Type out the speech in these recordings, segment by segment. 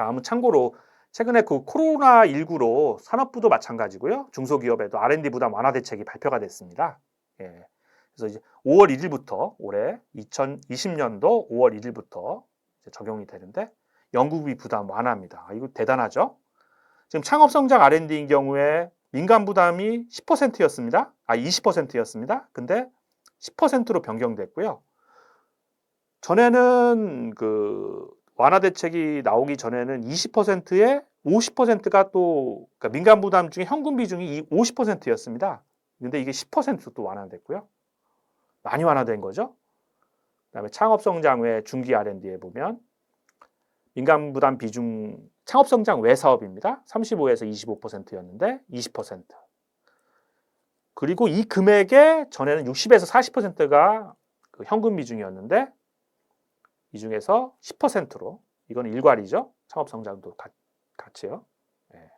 다음은 참고로 최근에 그 코로나 19로 산업부도 마찬가지고요. 중소기업에도 R&D 부담 완화 대책이 발표가 됐습니다. 예. 그래서 이제 5월 1일부터 올해 2020년도 5월 1일부터 적용이 되는데 연구비 부담 완화입니다. 아, 이거 대단하죠? 지금 창업 성장 R&D인 경우에 민간 부담이 10%였습니다. 아 20%였습니다. 근데 10%로 변경됐고요. 전에는 그 완화 대책이 나오기 전에는 20%에 50%가 또 그러니까 민간 부담 중에 현금 비중이 50%였습니다. 근데 이게 10%또 완화됐고요. 많이 완화된 거죠. 그다음에 창업 성장 외 중기 R&D에 보면 민간 부담 비중 창업 성장 외 사업입니다. 35에서 25%였는데 20%. 그리고 이 금액의 전에는 60에서 40%가 그 현금 비중이었는데 이 중에서 10%로 이건 일괄이죠. 창업 성장도 가, 같이요. 예.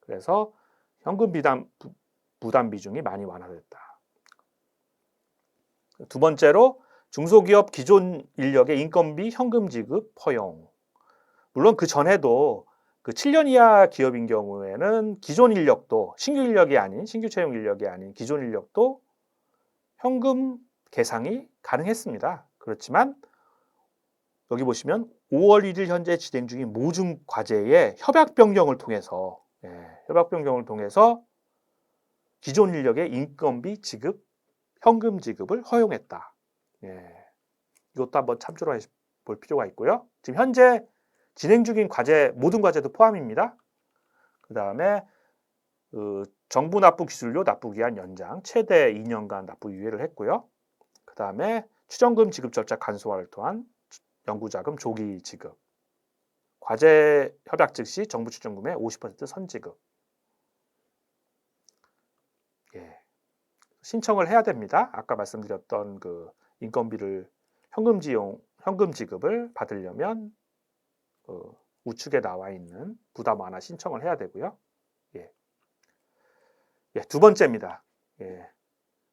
그래서 현금 비담 부, 부담 비중이 많이 완화됐다. 두 번째로 중소기업 기존 인력의 인건비 현금 지급 허용. 물론 그 전에도 그 7년 이하 기업인 경우에는 기존 인력도 신규 인력이 아닌 신규 채용 인력이 아닌 기존 인력도 현금 계상이 가능했습니다. 그렇지만 여기 보시면 5월 1일 현재 진행 중인 모든 과제의 협약 변경을 통해서 예, 협약 변경을 통해서 기존 인력의 인건비 지급, 현금 지급을 허용했다. 예, 이것도 한번 참조를 볼 필요가 있고요. 지금 현재 진행 중인 과제 모든 과제도 포함입니다. 그 다음에 그 정부 납부 기술료 납부 기한 연장 최대 2년간 납부 유예를 했고요. 그 다음에 추정금 지급 절차 간소화를 통한 연구자금 조기 지급, 과제 협약 즉시 정부 추정금의 50% 선지급. 예. 신청을 해야 됩니다. 아까 말씀드렸던 그 인건비를 현금 지용, 현금 지급을 받으려면 그 우측에 나와 있는 부담 완화 신청을 해야 되고요. 예. 예, 두 번째입니다. 예.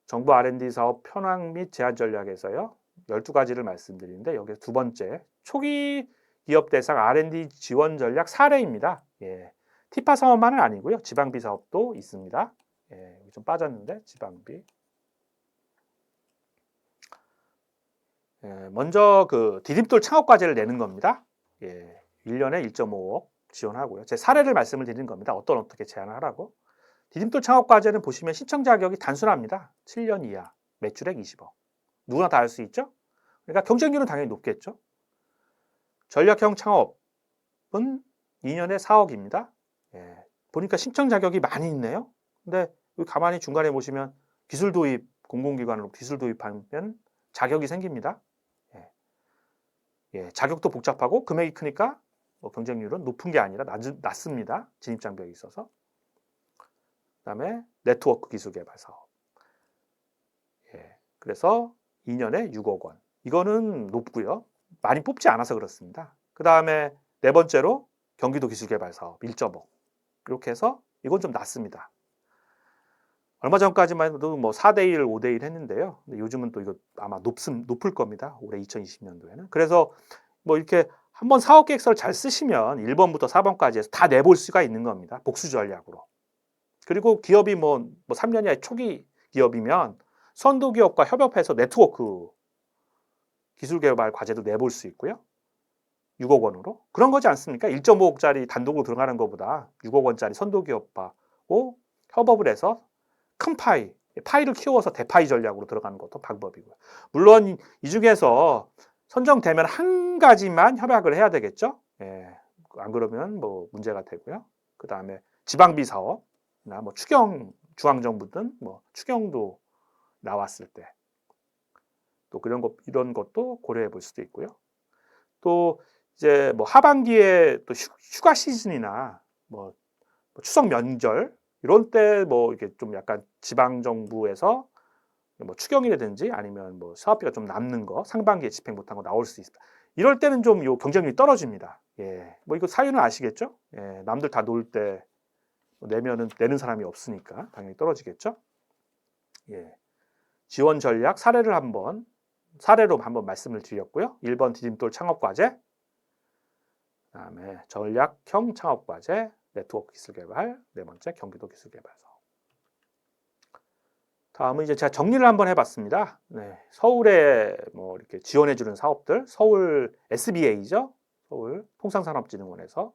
정부 R&D 사업 편황 및 제한 전략에서요. 12가지를 말씀드리는데 여기 두 번째 초기 기업 대상 R&D 지원 전략 사례입니다. 예. 티파 사업만은 아니고요. 지방비 사업도 있습니다. 예, 좀 빠졌는데 지방비. 예, 먼저 그 디딤돌 창업 과제를 내는 겁니다. 예, 1년에 1.5억 지원하고요. 제 사례를 말씀을 드리는 겁니다. 어떤 어떻게 제안을 하라고. 디딤돌 창업 과제는 보시면 신청 자격이 단순합니다. 7년 이하, 매출액 20억. 누구나 다할수 있죠? 그러니까 경쟁률은 당연히 높겠죠. 전략형 창업은 2년에 4억입니다. 예, 보니까 신청 자격이 많이 있네요. 근데 가만히 중간에 보시면 기술 도입, 공공기관으로 기술 도입하면 자격이 생깁니다. 예, 예, 자격도 복잡하고 금액이 크니까 뭐 경쟁률은 높은 게 아니라 낮, 낮습니다. 진입 장벽이 있어서. 그 다음에 네트워크 기술 개발 사업. 예, 그래서 2년에 6억 원. 이거는 높고요. 많이 뽑지 않아서 그렇습니다. 그 다음에 네 번째로 경기도 기술개발 사업 1.5 이렇게 해서 이건 좀 낮습니다. 얼마 전까지만 해도 뭐 4대1, 5대1 했는데요. 근데 요즘은 또 이거 아마 높음, 높을 겁니다. 올해 2020년도에는. 그래서 뭐 이렇게 한번 사업 계획서를 잘 쓰시면 1번부터 4번까지 해서 다 내볼 수가 있는 겁니다. 복수 전략으로. 그리고 기업이 뭐, 뭐 3년 이하 초기 기업이면 선도 기업과 협업해서 네트워크 기술 개발 과제도 내볼 수 있고요. 6억 원으로. 그런 거지 않습니까? 1.5억짜리 단독으로 들어가는 것보다 6억 원짜리 선도 기업하고 협업을 해서 큰 파이, 파이를 키워서 대파이 전략으로 들어가는 것도 방법이고요. 물론 이 중에서 선정되면 한 가지만 협약을 해야 되겠죠. 예, 안 그러면 뭐 문제가 되고요. 그 다음에 지방비 사업이나 뭐 추경 중앙정부 등 뭐 추경도 나왔을 때 또 그런 것 이런 것도 고려해 볼 수도 있고요. 또 이제 뭐 하반기에 또 휴가 시즌이나 뭐, 뭐 추석 명절 이런 때 뭐 이렇게 좀 약간 지방 정부에서 뭐 추경이라든지 아니면 뭐 사업비가 좀 남는 거 상반기에 집행 못한 거 나올 수 있다. 이럴 때는 좀 요 경쟁률이 떨어집니다. 예, 뭐 이거 사유는 아시겠죠? 예, 남들 다 놀 때 내면은 내는 사람이 없으니까 당연히 떨어지겠죠. 예, 지원 전략 사례를 한번 사례로 한번 말씀을 드렸고요. 1번 디딤돌 창업 과제, 그다음에 전략형 창업 과제, 네트워크 기술 개발, 네 번째 경기도 기술 개발 사업. 다음은 이제 제가 정리를 한번 해봤습니다. 네, 서울에 뭐 이렇게 지원해주는 사업들, 서울 SBA죠, 서울 통상산업진흥원에서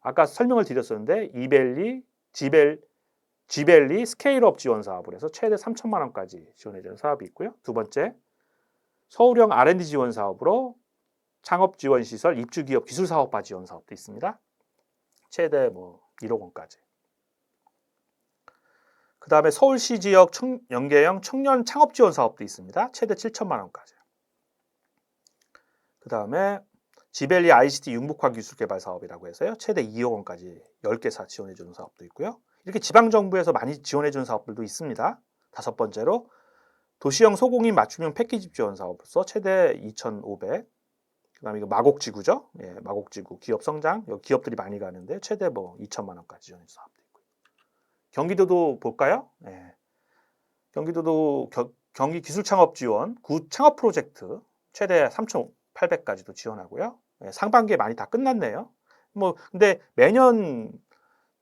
아까 설명을 드렸었는데 이벨리, 지벨, 지벨리 스케일업 지원 사업을 해서 최대 3천만 원까지 지원해주는 사업이 있고요. 두 번째 서울형 R&D 지원 사업으로 창업 지원 시설, 입주 기업 기술 사업화 지원 사업도 있습니다. 최대 뭐 1억 원까지. 그 다음에 서울시 지역 청, 연계형 청년 창업 지원 사업도 있습니다. 최대 7천만 원까지. 그 다음에 지벨리 ICT 융복화 기술 개발 사업이라고 해서요. 최대 2억 원까지 10개 지원해 주는 사업도 있고요. 이렇게 지방 정부에서 많이 지원해 주는 사업들도 있습니다. 다섯 번째로 도시형 소공인 맞춤형 패키지 지원 사업으로서 최대 2,500. 그다음에 이거 마곡지구죠. 예, 마곡지구 기업 성장. 여기 기업들이 많이 가는데 최대 뭐 2천만 원까지 지원해 주는 사업도 있고요. 경기도도 볼까요? 예. 경기도도 겨- 경기 기술 창업 지원 구 창업 프로젝트 최대 3,800까지도 지원하고요. 예, 상반기에 많이 다 끝났네요. 뭐 근데 매년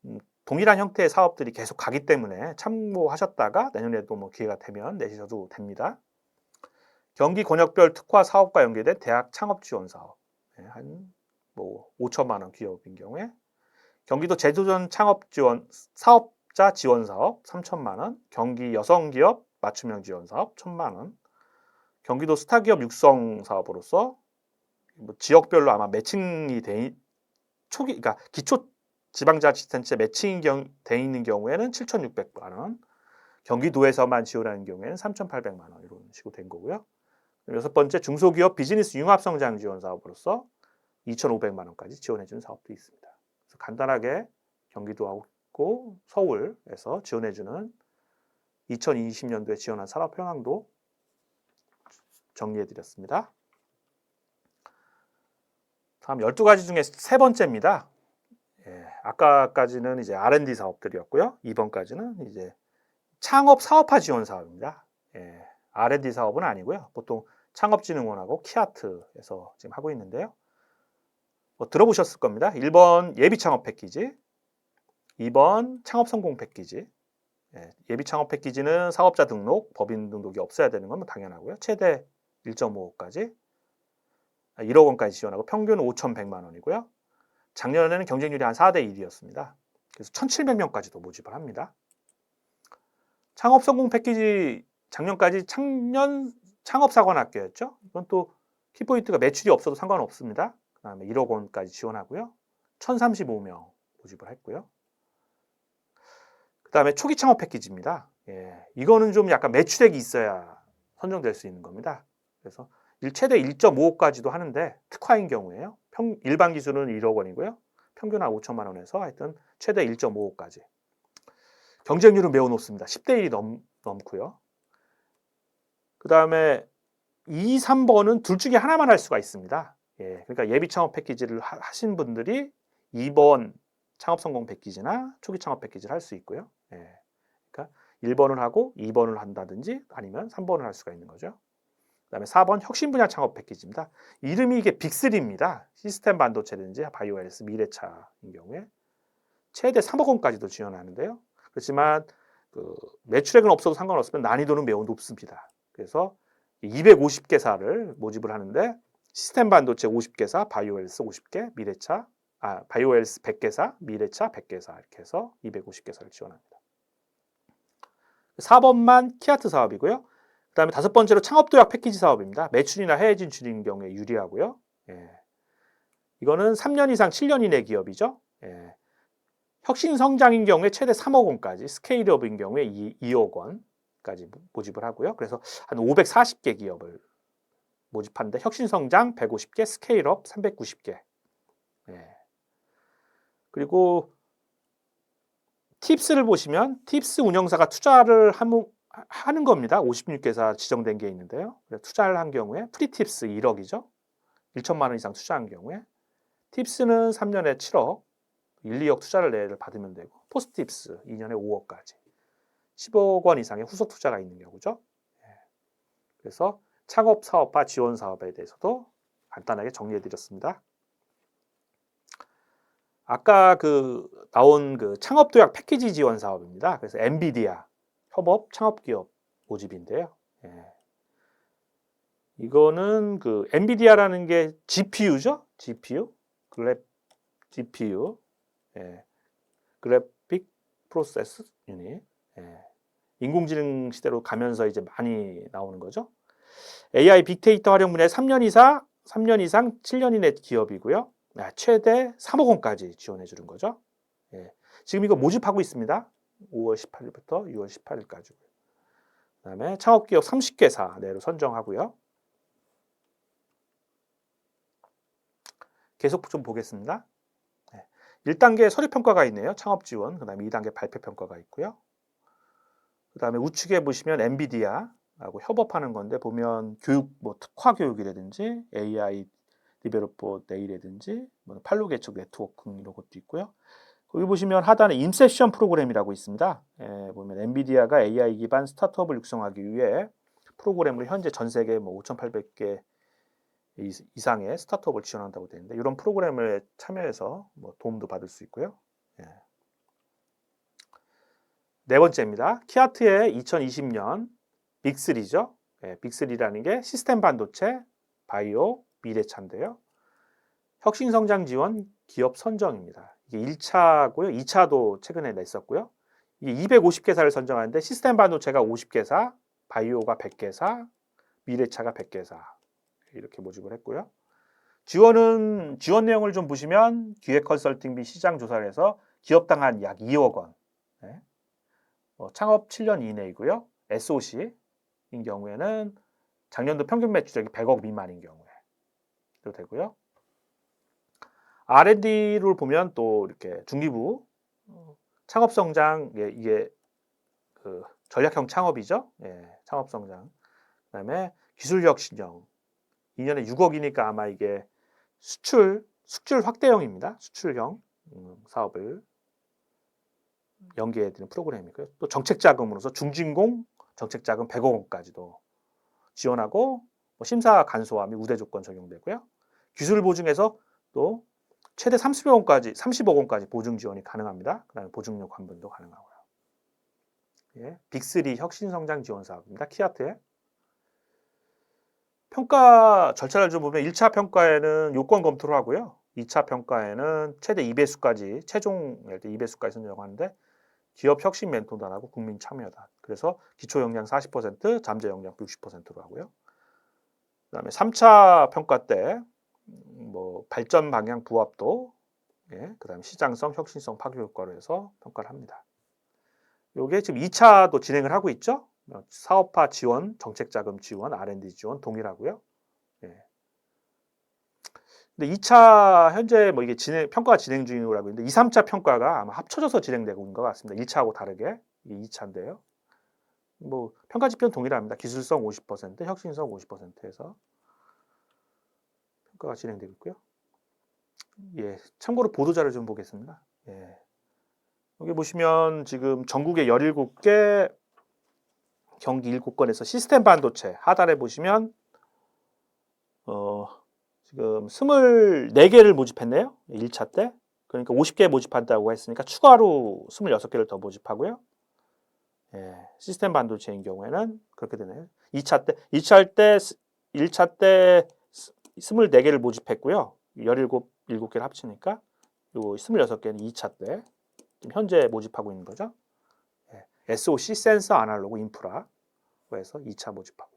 음, 동일한 형태의 사업들이 계속 가기 때문에 참고하셨다가 내년에도 뭐 기회가 되면 내셔도 됩니다. 경기 권역별 특화 사업과 연계된 대학 창업 지원 사업 예, 한뭐 5천만 원 기업인 경우에 경기도 제조전 창업 지원 사업자 지원 사업 3천만 원, 경기 여성 기업 맞춤형 지원 사업 1천만 원, 경기도 스타 기업 육성 사업으로서 뭐 지역별로 아마 매칭이 돼 있- 초기 그러니까 기초 지방자치단체 매칭이 경- 돼 있는 경우에는 7,600만 원, 경기도에서만 지원하는 경우에는 3,800만 원 이런 식으로 된 거고요. 여섯 번째 중소기업 비즈니스 융합성장 지원 사업으로서 2,500만 원까지 지원해주는 사업도 있습니다. 그래서 간단하게 경기도하고 서울에서 지원해주는 2020년도에 지원한 산업 현황도 정리해드렸습니다. 다음 12가지 중에 세 번째입니다. 예, 아까까지는 이제 R&D 사업들이었고요. 이번까지는 이제 창업 사업화 지원 사업입니다. 예, R&D 사업은 아니고요. 보통 창업진흥원하고 키아트에서 지금 하고 있는데요. 뭐 들어보셨을 겁니다. 1번 예비 창업 패키지, 2번 창업 성공 패키지. 예, 예비 창업 패키지는 사업자 등록, 법인 등록이 없어야 되는 건뭐 당연하고요. 최대 1.5억까지 1억 원까지 지원하고 평균은 5,100만 원이고요. 작년에는 경쟁률이 한 4대 1이었습니다. 그래서 1,700명까지도 모집을 합니다. 창업 성공 패키지 작년까지 청년 창업사관학교였죠. 이건 또 키포인트가 매출이 없어도 상관없습니다. 그 다음에 1억 원까지 지원하고요. 1,035명 모집을 했고요. 그 다음에 초기 창업 패키지입니다. 예, 이거는 좀 약간 매출액이 있어야 선정될 수 있는 겁니다. 그래서 일- 최대 1.5억까지도 하는데 특화인 경우에요. 평, 일반 기준은 1억 원이고요. 평균 한 5천만 원에서 하여튼 최대 1.5억까지. 경쟁률은 매우 높습니다. 10대 1이 넘, 넘고요. 그 다음에 2, 3번은 둘 중에 하나만 할 수가 있습니다. 예, 그러니까 예비 창업 패키지를 하, 하신 분들이 2번 창업 성공 패키지나 초기 창업 패키지를 할 수 있고요. 예, 그러니까 1번을 하고 2번을 한다든지 아니면 3번을 할 수가 있는 거죠. 그다음에 4번 혁신 분야 창업 패키지입니다. 이름이 이게 빅3입니다. 시스템 반도체든지 바이오 헬스 미래차인 경우에 최대 3억 원까지도 지원하는데요. 그렇지만 그 매출액은 없어도 상관없으면 난이도는 매우 높습니다. 그래서 250개사를 모집을 하는데 시스템 반도체 50개사, 바이오 헬스 50개, 미래차, 아 바이오 헬스 100개사, 미래차 100개사 이렇게 해서 250개사를 지원합니다. 4번만 키아트 사업이고요. 그다음에 다섯 번째로 창업도약 패키지 사업입니다. 매출이나 해외 진출인 경우에 유리하고요. 예. 이거는 3년 이상 7년 이내 기업이죠. 예. 혁신 성장인 경우에 최대 3억 원까지, 스케일업인 경우에 2, 2억 원까지 모- 모집을 하고요. 그래서 한 540개 기업을 모집하는데 혁신 성장 150개, 스케일업 390개. 예. 그리고 팁스를 보시면 팁스 운영사가 투자를 하무, 하- 하는 겁니다. 56개사 지정된 게 있는데요. 투자를 한 경우에 프리팁스 1억이죠. 1천만 원 이상 투자한 경우에 팁스는 3년에 7억, 1, 2억 투자를 내를 받으면 되고 포스팁스 2년에 5억까지 10억 원 이상의 후속 투자가 있는 경우죠. 예. 그래서 창업 사업화 지원 사업에 대해서도 간단하게 정리해 드렸습니다. 아까 그 나온 그 창업 도약 패키지 지원 사업입니다. 그래서 엔비디아 협업 창업 기업 모집인데요. 예. 이거는 그 엔비디아라는 게 GPU죠? GPU? 그래 GPU. 예. 그래픽 프로세스 유닛. 예. 인공지능 시대로 가면서 이제 많이 나오는 거죠. AI 빅데이터 활용 분야 3년 이상, 3년 이상 7년 이내 기업이고요. 아, 최대 3억 원까지 지원해 주는 거죠. 예. 지금 이거 모집하고 있습니다. 5월 18일부터 6월 18일까지. 그 다음에 창업기업 30개사 내로 선정하고요. 계속 좀 보겠습니다. 네. 1단계 서류평가가 있네요. 창업지원, 그 다음에 2단계 발표평가가 있고요. 그 다음에 우측에 보시면 엔비디아하고 협업하는 건데 보면 교육, 뭐 특화 교육이라든지 AI 디벨로퍼 데이라든지 뭐 팔로 개척 네트워킹 이런 것도 있고요. 거기 보시면 하단에 인셉션 프로그램이라고 있습니다. 예, 보면 엔비디아가 AI 기반 스타트업을 육성하기 위해 프로그램을 현재 전 세계 뭐 5,800개 이- 이상의 스타트업을 지원한다고 되는데 이런 프로그램에 참여해서 뭐 도움도 받을 수 있고요. 예. 네 번째입니다. 키아트의 2020년 빅3죠. 예, 빅3라는 게 시스템 반도체, 바이오, 미래차인데요. 혁신성장 지원 기업 선정입니다. 이게 1차고요. 2차도 최근에 냈었고요. 이게 250개사를 선정하는데 시스템 반도체가 50개사, 바이오가 100개사, 미래차가 100개사 이렇게 모집을 했고요. 지원은 지원 내용을 좀 보시면 기획 컨설팅비 시장 조사를 해서 기업당 한 약 2억 원, 네. 어, 창업 7년 이내이고요. SOC인 경우에는 작년도 평균 매출액이 100억 미만인 경우에 도 되고요. R&D를 보면 또 이렇게 중기부 어, 창업 성장 예, 이게 그 전략형 창업이죠. 예, 창업 성장. 그다음에 기술력 신형 2년에 6억이니까 아마 이게 수출 수출 확대형입니다. 수출형 음, 사업을 연계해 드리는 프로그램이고요. 또 정책 자금으로서 중진공 정책 자금 100억 원까지도 지원하고 뭐 심사 간소화 및 우대 조건 적용되고요. 기술 보증에서 또 최대 30억 원까지 30억 원까지 보증 지원이 가능합니다. 그다음에 보증료 환분도 가능하고요. 예, 빅3 혁신 성장 지원 사업입니다. 키아트에 평가 절차를 좀 보면 1차 평가에는 요건 검토를 하고요. 2차 평가에는 최대 2배수까지 최종 때 2배수까지 선정하는데 기업 혁신 멘토단하고 국민 참여단. 그래서 기초 역량 40%, 잠재 역량 60%로 하고요. 그다음에 3차 평가 때 뭐 발전 방향 부합도, 예, 그다음에 시장성, 혁신성 파괴 효과로 해서 평가를 합니다. 요게 지금 2차도 진행을 하고 있죠. 어, 사업화 지원, 정책 자금 지원, R&D 지원 동일하고요. 예. 근데 2차 현재 뭐 이게 진행 평가가 진행 중이라고 있는데 2, 3차 평가가 아마 합쳐져서 진행되고 있는 것 같습니다. 1차하고 다르게 이 2차인데요. 뭐 평가 지표는 동일합니다. 기술성 50%, 혁신성 50%에서 평가가 진행되고 있고요. 예, 참고로 보도자를 좀 보겠습니다. 예. 여기 보시면 지금 전국에 17개 경기 7건에서 시스템 반도체 하단에 보시면 어, 지금 24개를 모집했네요. 1차 때. 그러니까 50개 모집한다고 했으니까 추가로 26개를 더 모집하고요. 예, 시스템 반도체인 경우에는 그렇게 되네요. 2차 때, 2차 할 때, 1차 때 24개를 모집했고요. 17, 7개를 합치니까 요 26개는 2차 때 현재 모집하고 있는 거죠. 예, SOC 센서 아날로그 인프라 해서 2차 모집하고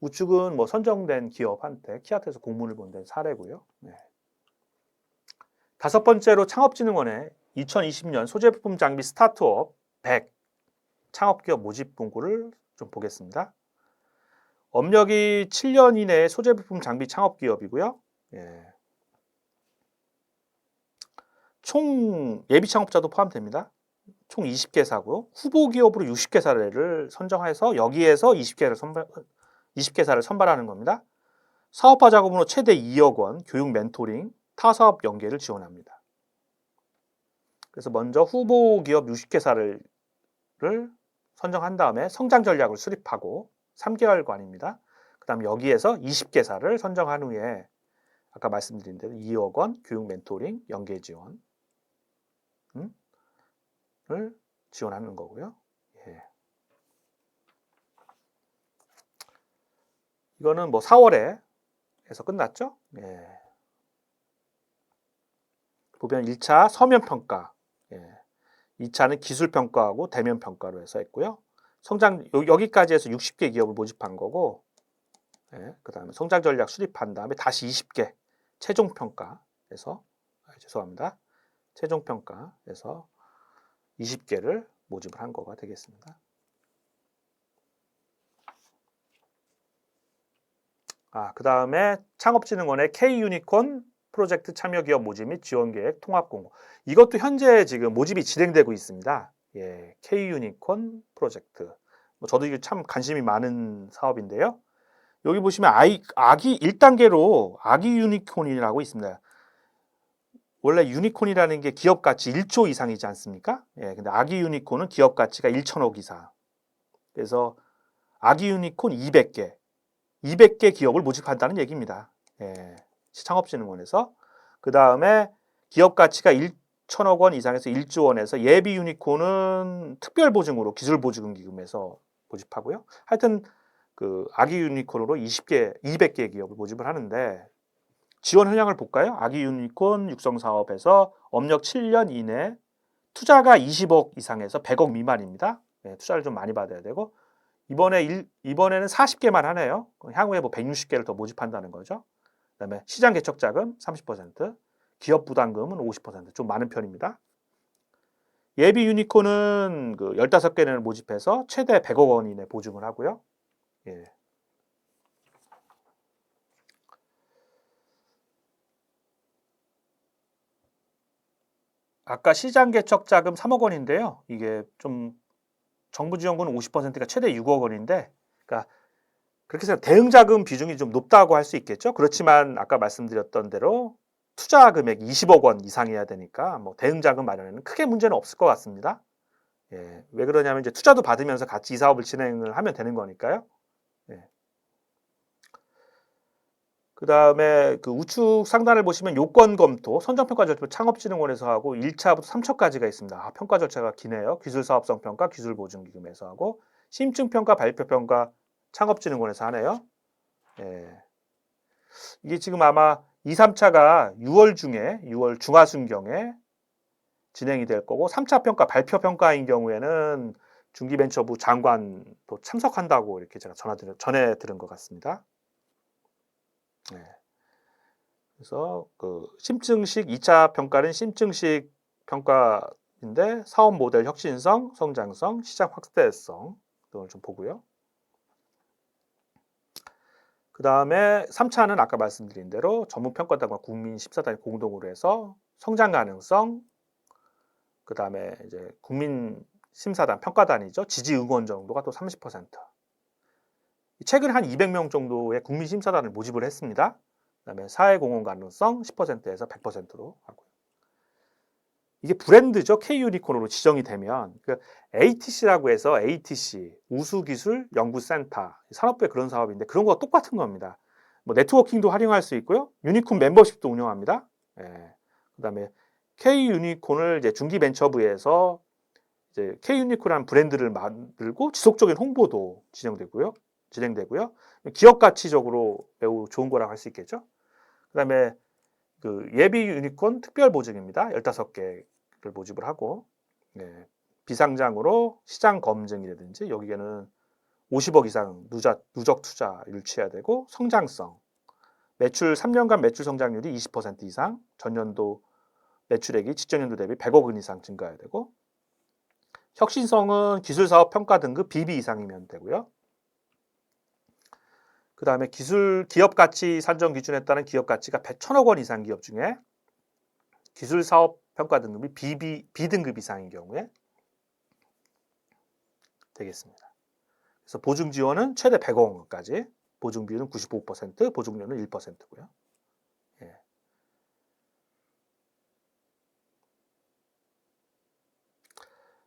우측은 뭐 선정된 기업한테 키아트에서 공문을 보낸 사례고요. 네. 다섯 번째로 창업진흥원의 2020년 소재부품 장비 스타트업 100 창업기업 모집 공고를 좀 보겠습니다. 업력이 7년 이내의 소재 부품 장비 창업 기업이고요. 예. 총 예비 창업자도 포함됩니다. 총 20개사고요. 후보 기업으로 60개사를 선정해서 여기에서 20개를 선발 20개사를 선발하는 겁니다. 사업화 자금으로 최대 2억 원, 교육 멘토링, 타 사업 연계를 지원합니다. 그래서 먼저 후보 기업 60개사를 선정한 다음에 성장 전략을 수립하고 3개월간입니다. 그 다음 여기에서 20개사를 선정한 후에 아까 말씀드린 대로 2억 원 교육 멘토링 연계 지원 음? 을 지원하는 거고요. 예. 이거는 뭐 4월에 해서 끝났죠. 예. 보면 1차 서면 평가, 예. 2차는 기술 평가하고 대면 평가로 해서 했고요. 성장 요- 여기까지 해서 60개 기업을 모집한 거고, 예. 그다음에 성장 전략 수립한 다음에 다시 20개 최종 평가에서 아, 죄송합니다. 최종 평가에서 20개를 모집을 한 거가 되겠습니다. 아, 그 다음에 창업진흥원의 K-유니콘 프로젝트 참여 기업 모집 및 지원 계획 통합 공고. 이것도 현재 지금 모집이 진행되고 있습니다. 예, K-유니콘 프로젝트. 뭐 저도 이게 참 관심이 많은 사업인데요. 여기 보시면 아이, 아기 1단계로 아기 유니콘이라고 있습니다. 원래 유니콘이라는 게 기업 가치 1조 이상이지 않습니까? 예, 근데 아기 유니콘은 기업 가치가 1천억 이상. 그래서 아기 유니콘 200개, 200개 기업을 모집한다는 얘기입니다. 예, 창업진흥원에서. 그 다음에 기업 가치가 1 천억 원 이상에서 1조 원에서 예비 유니콘은 특별 보증으로 기술 보증 기금에서 모집하고요. 하여튼 그 아기 유니콘으로 20개, 200개 기업을 모집을 하는데 지원 현황을 볼까요? 아기 유니콘 육성 사업에서 업력 7년 이내 투자가 20억 이상에서 100억 미만입니다. 예, 투자를 좀 많이 받아야 되고 이번에 일, 이번에는 40개만 하네요. 향후에 뭐 160개를 더 모집한다는 거죠. 그다음에 시장 개척 자금 30%, 기업 부담금은 50%좀 많은 편입니다. 예비 유니콘은 그 15개를 모집해서 최대 100억 원 이내 보증을 하고요. 예. 아까 시장 개척 자금 3억 원인데요. 이게 좀 정부 지원금은 50%가 최대 6억 원인데, 그러니까 그렇게 해서 대응 자금 비중이 좀 높다고 할 수 있겠죠. 그렇지만 아까 말씀드렸던 대로 투자 금액 20억 원 이상이어야 되니까 뭐 대응 자금 마련에는 크게 문제는 없을 것 같습니다. 예, 왜 그러냐면 이제 투자도 받으면서 같이 이 사업을 진행을 하면 되는 거니까요. 예. 그 다음에 그 우측 상단을 보시면 요건 검토, 선정평가 절차 창업진흥원에서 하고 1차부터 3차까지가 있습니다. 아, 평가 절차가 기네요. 기술 사업성 평가, 기술 보증 기금에서 하고 심층 평가, 발표 평가, 창업진흥원에서 하네요. 예. 이게 지금 아마 2, 3차가 6월 중에 6월 중하순경에 진행이 될 거고 3차 평가, 발표 평가인 경우에는 중기벤처부 장관도 참석한다고 이렇게 제가 전화 전해 들은 것 같습니다. 네. 그래서 그 심증식 2차 평가는 심증식 평가인데 사업 모델 혁신성, 성장성, 시장 확대성 등을 좀 보고요. 그 다음에 3차는 아까 말씀드린 대로 전문 평가단과 국민 심사단이 공동으로 해서 성장 가능성, 그 다음에 이제 국민 심사단 평가단이죠 지지 응원 정도가 또 30%. 최근 한 200명 정도의 국민 심사단을 모집을 했습니다. 그다음에 사회 공헌 가능성 10%에서 100%로 하고요. 이게 브랜드죠. K 유니콘으로 지정이 되면 그 ATC라고 해서 ATC 우수기술 연구센터 산업부의 그런 사업인데 그런 거와 똑같은 겁니다. 뭐 네트워킹도 활용할 수 있고요. 유니콘 멤버십도 운영합니다. 예. 그다음에 K 유니콘을 이제 중기벤처부에서 이제 K 유니콘이라는 브랜드를 만들고 지속적인 홍보도 진행되고요. 진행되고요. 기업 가치적으로 매우 좋은 거라고 할 수 있겠죠. 그다음에 그 예비 유니콘 특별 보증입니다. 15개를 모집을 하고 네, 비상장으로 시장 검증이라든지 여기에는 50억 이상 누적, 누적 투자를 취해야 되고 성장성 매출 3년간 매출 성장률이 20% 이상 전년도 매출액이 직전년도 대비 100억 원 이상 증가해야 되고 혁신성은 기술사업 평가 등급 BB 이상이면 되고요. 그 다음에 기술 기업 가치 산정 기준에 따른 기업 가치가 100천억 원 이상 기업 중에 기술 사업 평가 등급이 BB, B등급 이상인 경우에 되겠습니다. 그래서 보증 지원은 최대 100억 원까지, 보증 비율은 95%, 보증료는 1%고요. 예.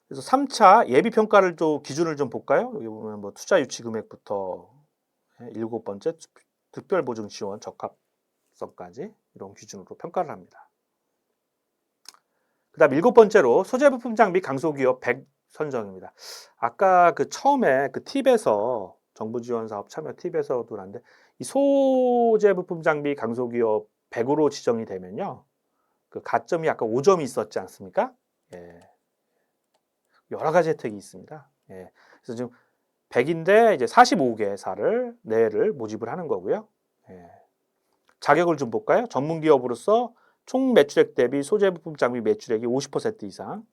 그래서 3차 예비 평가를 좀 기준을 좀 볼까요? 여기 보면 뭐 투자 유치 금액부터 예, 일곱 번째 특별 보증 지원 적합성 중요성까지 이런 기준으로 평가를 합니다. 그다음 일곱 번째로 소재 부품 장비 강소 기업 100 선정입니다. 아까 그 처음에 그 팁에서 정부 지원 사업 참여 팁에서도 나는데 이 소재 부품 장비 강소 기업 100으로 지정이 되면요. 그 가점이 아까 5점이 있었지 않습니까? 예. 여러 가지 혜택이 있습니다. 예. 그래서 지금 100인데 이제 45개사를 내를 모집을 하는 거고요. 예. 자격을 좀 볼까요? 전문 기업으로서 총 매출액 대비 소재 부품 장비 매출액이 50% 이상.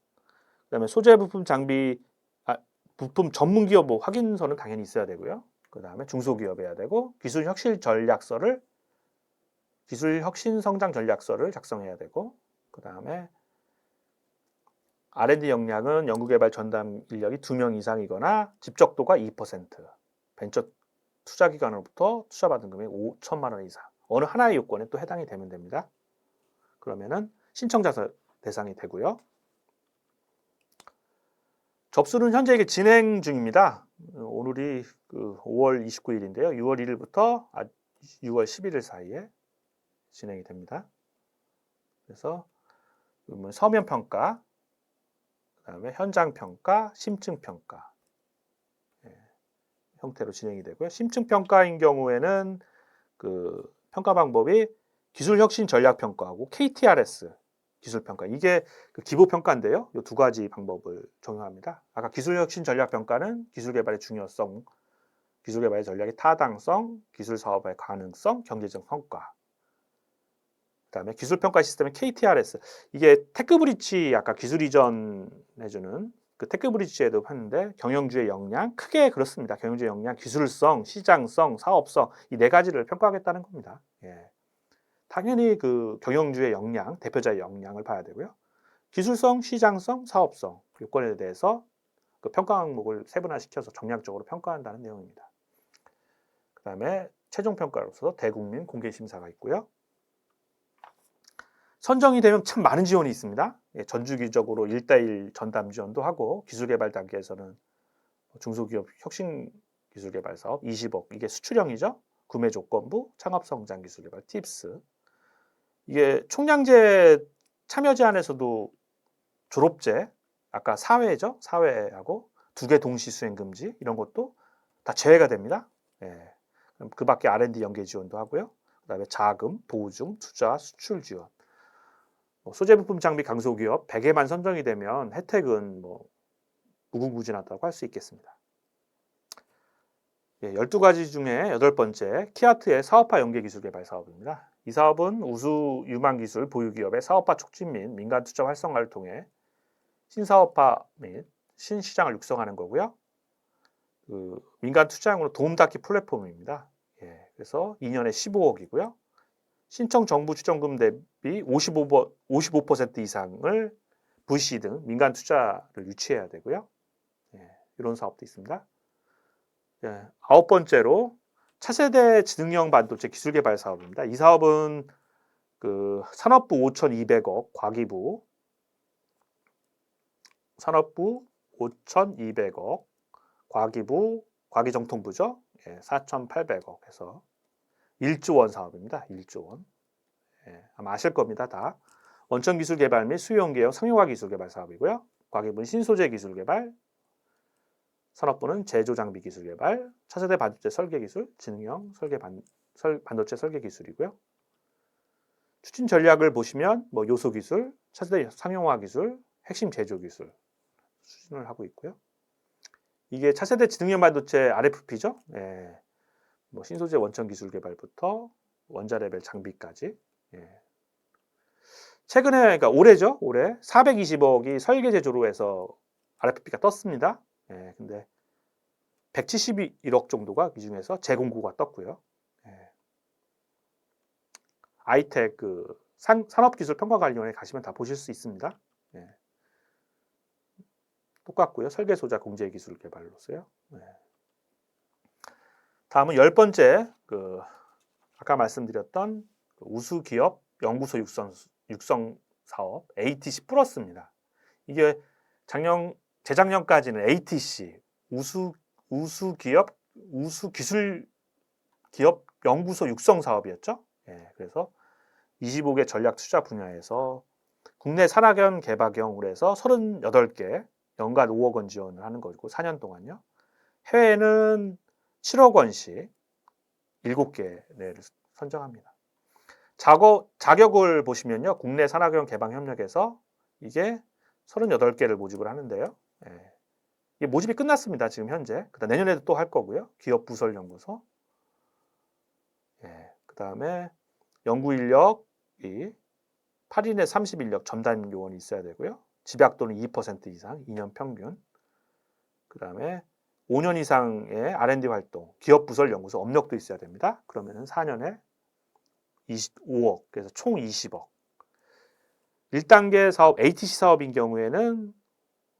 그다음에 소재 부품 장비 아, 부품 전문 기업 뭐 확인서는 당연히 있어야 되고요. 그다음에 중소기업이어야 되고 기술 혁신 전략서를 기술 혁신 성장 전략서를 작성해야 되고 그다음에 R&D 역량은 연구개발 전담 인력이 2명 이상이거나 집적도가 2%, 벤처 투자 기관으로부터 투자받은 금액 5천만 원 이상. 어느 하나의 요건에 또 해당이 되면 됩니다. 그러면은 신청자 대상이 되고요. 접수는 현재 이게 진행 중입니다. 어, 오늘이 그 5월 29일인데요. 6월 1일부터 6월 11일 사이에 진행이 됩니다. 그래서 그러면 서면 평가, 그다음에 현장 평가, 심층 평가 예, 형태로 진행이 되고요. 심층 평가인 경우에는 그 평가 방법이 기술 혁신 전략 평가하고 KTRS 기술 평가 이게 그 기보 평가인데요. 이 두 가지 방법을 적용합니다. 아까 기술 혁신 전략 평가는 기술 개발의 중요성, 기술 개발의 전략의 타당성, 기술 사업의 가능성, 경제적 성과. 그다음에 기술 평가 시스템의 KTRS 이게 테크브리치 아까 기술 이전 해주는 그 테크브리치에도 했는데 경영주의 역량 크게 그렇습니다. 경영주의 역량, 기술성, 시장성, 사업성 이 네 가지를 평가하겠다는 겁니다. 예. 당연히 그 경영주의 역량, 대표자의 역량을 봐야 되고요. 기술성, 시장성, 사업성 요건에 대해서 그 평가 항목을 세분화시켜서 정량적으로 평가한다는 내용입니다. 그다음에 최종 평가로서 대국민 공개 심사가 있고요. 선정이 되면 참 많은 지원이 있습니다. 예, 전주기적으로 1대1 전담 지원도 하고 기술개발 단계에서는 중소기업 혁신 기술개발 사업 20억 이게 수출형이죠. 구매 조건부, 창업성장 기술개발 팁스 이게 총량제 참여 제한에서도 졸업제 아까 사회죠 사회하고 두 개 동시 수행 금지 이런 것도 다 제외가 됩니다. 예. 그럼 그 밖에 R&D 연계 지원도 하고요. 그다음에 자금, 보증, 투자, 수출 지원. 뭐 소재 부품 장비 강소 기업 100개만 선정이 되면 혜택은 뭐 무궁무진하다고 할 수 있겠습니다. 예, 12가지 중에 여덟 번째 키아트의 사업화 연계 기술 개발 사업입니다. 이 사업은 우수 유망 기술 보유 기업의 사업화 촉진 및 민간 투자 활성화를 통해 신사업화 및 신시장을 육성하는 거고요. 그 민간 투자형으로 도움닫기 플랫폼입니다. 예, 그래서 2년에 15억이고요. 신청 정부 추정금 대비 55%, 55% 이상을 VC 등 민간 투자를 유치해야 되고요. 예, 이런 사업도 있습니다. 예, 아홉 번째로 차세대 지능형 반도체 기술 개발 사업입니다. 이 사업은 그 산업부 5,200억, 과기부 산업부 5,200억, 과기부 과기정통부죠. 예, 4,800억 해서 1조 원 사업입니다. 1조 원. 예, 아마 아실 겁니다. 다. 원천 기술 개발 및 수용 개혁 상용화 기술 개발 사업이고요. 과기부는 신소재 기술 개발, 산업부는 제조 장비 기술 개발, 차세대 반도체 설계 기술, 지능형 설계 반, 설, 반도체 설계 기술이고요. 추진 전략을 보시면 뭐 요소 기술, 차세대 상용화 기술, 핵심 제조 기술 추진을 하고 있고요. 이게 차세대 지능형 반도체 RFP죠. 예. 뭐 신소재 원천 기술 개발부터 원자 레벨 장비까지. 예. 최근에 그러니까 올해죠. 올해 420억이 설계 제조로 해서 RFP가 떴습니다. 예, 근데 171억 정도가 이 중에서 재공고가 떴고요. 예. 아이텍 그 산, 산업기술평가관리원에 가시면 다 보실 수 있습니다. 예. 똑같고요. 설계소자 공제기술 개발로서요. 예. 다음은 열 번째 그 아까 말씀드렸던 그 우수 기업 연구소 육성 육성 사업 ATC 플러스입니다. 이게 작년 재작년까지는 ATC 우수 우수 기업 우수 기술 기업 연구소 육성 사업이었죠. 예, 그래서 25개 전략 투자 분야에서 국내 산학연 개발경으로 해서 38개 연간 5억 원 지원을 하는 거고 4년 동안요. 해외는 7억 원씩 7개를 선정합니다. 자거, 자격을 보시면요. 국내 산학연 개방 협력에서 이게 38개를 모집을 하는데요. 예. 이게 모집이 끝났습니다. 지금 현재. 그다음 내년에도 또 할 거고요. 기업 부설 연구소. 예. 그다음에 연구 인력이 8인에 31력 전담 요원이 있어야 되고요. 집약도는 2% 이상, 2년 평균. 그다음에 5년 이상의 R&D 활동, 기업 부설 연구소 업력도 있어야 됩니다. 그러면은 4년에 25억, 그래서 총 20억. 1단계 사업, ATC 사업인 경우에는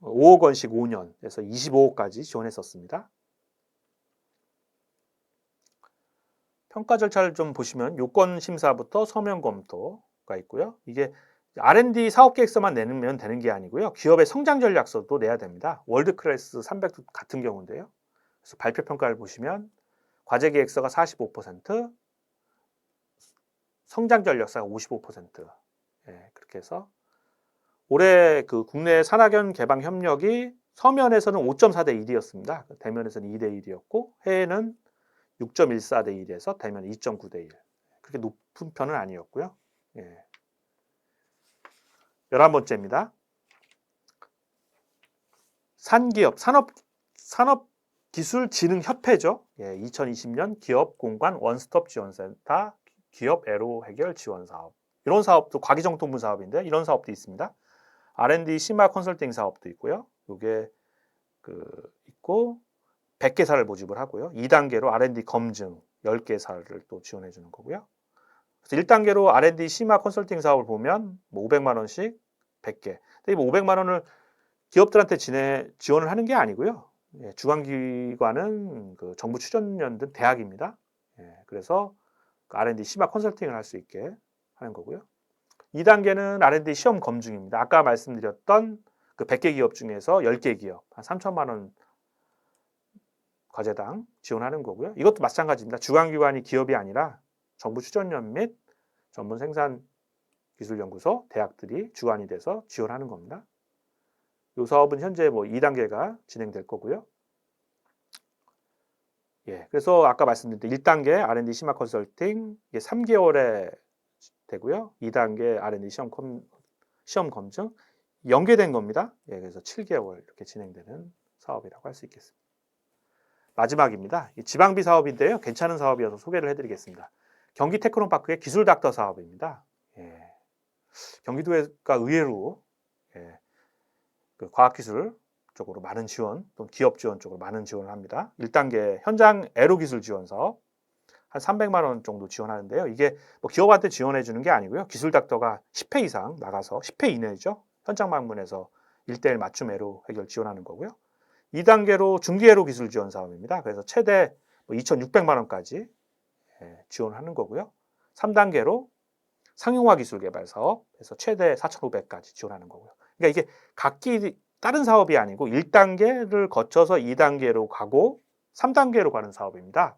5억 원씩 5년, 그래서 25억까지 지원했었습니다. 평가 절차를 좀 보시면 요건 심사부터 서면 검토가 있고요. 이게 R&D 사업 계획서만 내면 되는 게 아니고요. 기업의 성장 전략서도 내야 됩니다. 월드 클래스 300 같은 경우인데요. 그래서 발표 평가를 보시면 과제 계획서가 45%, 성장 전략서가 55%. 예, 그렇게 해서 올해 그 국내 산학연 개방 협력이 서면에서는 5.4 대 1이었습니다. 대면에서는 2 대 1이었고 해외는 6.14 대 1에서 대면 2.9 대 1. 그렇게 높은 편은 아니었고요. 예. 11번째입니다. 산기업, 산업, 산업기술진흥협회죠. 예, 2020년 기업 공간 원스톱 지원센터 기업 애로 해결 지원 사업. 이런 사업도 과기정통부 사업인데 이런 사업도 있습니다. R&D 심화 컨설팅 사업도 있고요. 요게 그 있고 100개사를 모집을 하고요. 2단계로 R&D 검증 10개사를 또 지원해 주는 거고요. 그래서 1단계로 R&D 심화 컨설팅 사업을 보면 뭐 500만 원씩 100개. 근데 뭐 500만 원을 기업들한테 지내, 지원을 하는 게 아니고요. 예, 주관기관은 그 정부 추천연 등 대학입니다. 예, 그래서 그 R&D 심화 컨설팅을 할 수 있게 하는 거고요. 2단계는 R&D 시험 검증입니다. 아까 말씀드렸던 그 100개 기업 중에서 10개 기업, 한 3천만 원 과제당 지원하는 거고요. 이것도 마찬가지입니다. 주관기관이 기업이 아니라 정부 추천연 및 전문 생산 기술연구소, 대학들이 주관이 돼서 지원하는 겁니다. 이 사업은 현재 뭐 2단계가 진행될 거고요. 예, 그래서 아까 말씀드린 1단계 R&D 심화 컨설팅 이게 3개월에 되고요. 2단계 R&D 시험, 검, 시험 검증 연계된 겁니다. 예, 그래서 7개월 이렇게 진행되는 사업이라고 할 수 있겠습니다. 마지막입니다. 지방비 사업인데요. 괜찮은 사업이어서 소개를 해드리겠습니다. 경기 테크노파크의 기술 닥터 사업입니다. 예. 경기도가 의외로 예. 그 과학기술 쪽으로 많은 지원 또는 기업 지원 쪽으로 많은 지원을 합니다. 1단계 현장 에로 기술 지원 사업 한 300만 원 정도 지원하는데요. 이게 뭐 기업한테 지원해 주는 게 아니고요. 기술 닥터가 10회 이상 나가서 10회 이내죠. 현장 방문해서 1대1 맞춤 에로 해결 지원하는 거고요. 2단계로 중기 에로 기술 지원 사업입니다. 그래서 최대 2,600만 뭐 원까지 예, 지원하는 거고요. 3단계로 상용화 기술 개발 사업에서 최대 4,500까지 지원하는 거고요. 그러니까 이게 각기 다른 사업이 아니고 1단계를 거쳐서 2단계로 가고 3단계로 가는 사업입니다.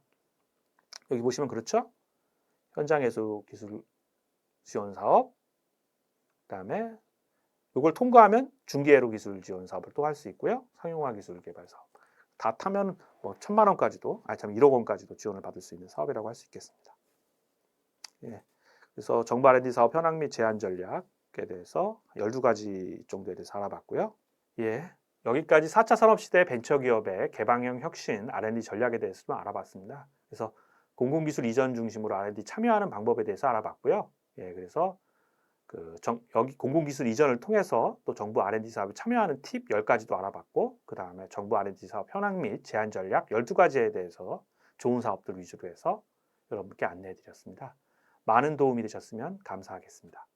여기 보시면 그렇죠? 현장에서 기술 지원 사업, 그 다음에 이걸 통과하면 중기회로 기술 지원 사업을 또 할 수 있고요. 상용화 기술 개발 사업. 다 타면 뭐 천만 원까지도, 아니 참 1억 원까지도 지원을 받을 수 있는 사업이라고 할 수 있겠습니다. 예. 그래서 정부 R&D 사업 현황 및 제한 전략에 대해서 12가지 정도에 대해서 알아봤고요. 예. 여기까지 4차 산업시대 벤처기업의 개방형 혁신 R&D 전략에 대해서 좀 알아봤습니다. 그래서 공공기술 이전 중심으로 R&D 참여하는 방법에 대해서 알아봤고요. 예, 그래서 그 정, 여기 공공기술 이전을 통해서 또 정부 R&D 사업에 참여하는 팁 10가지도 알아봤고 그 다음에 정부 R&D 사업 현황 및 제한 전략 12가지에 대해서 좋은 사업들 위주로 해서 여러분께 안내해 드렸습니다. 많은 도움이 되셨으면 감사하겠습니다.